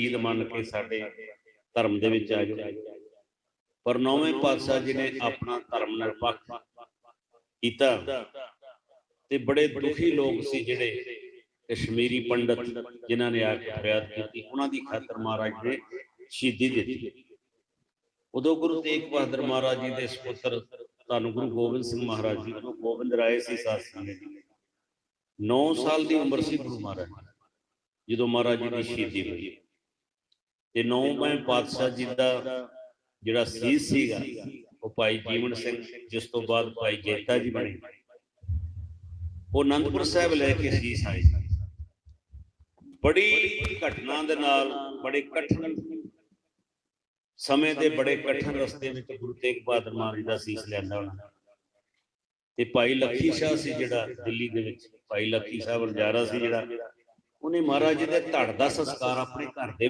ਈਦ ਮੰਨ ਕੇ ਸਾਡੇ ਧਰਮ ਦੇ ਵਿੱਚ ਆ ਜਾਓ ਪਰ ਨੌਵੇਂ ਪਾਤਸ਼ਾਹ ਜੀ ਨੇ ਆਪਣਾ ਧਰਮ ਨਿਰਪੱਖ ਕੀਤਾ ਤੇ ਬੜੇ ਦੁਖੀ ਲੋਕ ਸੀ ਜਿਹੜੇ ਕਸ਼ਮੀਰੀ ਪੰਡਤ ਜਿਨ੍ਹਾਂ ਨੇ ਆ ਕੇ ਫਰਿਆਦ ਕੀਤੀ। ਉਹਨਾਂ ਦੀ ਖਾਤਰ ਮਹਾਰਾਜ ਨੇ ਸ਼ਹੀਦੀ ਦਿੱਤੀ। ਉਦੋਂ ਗੁਰੂ ਤੇਗ ਬਹਾਦਰ ਮਹਾਰਾਜ ਜੀ ਦੇ ਸੁਪੁੱਤਰ ਤੁਹਾਨੂੰ ਗੁਰੂ ਗੋਬਿੰਦ ਸਿੰਘ ਮਹਾਰਾਜ ਜੀ ਨੂੰ ਗੋਬਿੰਦ ਰਾਏ ਸੀ ਸਾਧ ਸੰਗਤ ਜੀ 9 ਸਾਲ ਦੀ ਉਮਰ ਸੀ ਗੁਰੂ ਮਹਾਰਾਜ ਜਦੋਂ ਮਹਾਰਾਜ ਜੀ ਦੀ ਸ਼ਹੀਦੀ ਹੋਈ। ਤੇ ਨੌਵੇਂ ਪਾਤਸ਼ਾਹ ਜੀ ਦਾ ਜਿਹੜਾ ਸੀਸ ਸੀਗਾ ਉਹ ਭਾਈ ਜੀਵਨ ਸਿੰਘ ਜਿਸ ਤੋਂ ਬਾਅਦ ਭਾਈ ਜੇਤਾ ਜੀ ਬਣੇ। ਉਹ ਅਨੰਦਪੁਰ ਸਾਹਿਬ ਲੈ ਕੇ ਸੀਸ ਆਏ। ਬੜੀ ਘਟਨਾ ਦੇ ਨਾਲ ਬੜੇ ਕਠਿਨ ਸਮੇਂ ਦੇ ਬੜੇ ਕਠਿਨ ਰਸਤੇ ਵਿੱਚ ਗੁਰੂ ਤੇਗ ਬਹਾਦਰ ਮਹਾਰਾਜ ਦਾ ਸੀਸ ਲੈਂਦਾ ਉਹਨਾਂ ਤੇ ਭਾਈ ਲੱਖੀ ਸ਼ਾਹ ਸੀ ਜਿਹੜਾ ਦਿੱਲੀ ਦੇ ਵਿੱਚ। ਭਾਈ ਲੱਖੀ ਸ਼ਾਹ ਵਰਜਾਰਾ ਸੀ ਜਿਹੜਾ। ਉਹਨੇ ਮਹਾਰਾਜ ਜੀ ਦੇ ਧੜ ਦਾ ਸੰਸਕਾਰ ਆਪਣੇ ਘਰ ਦੇ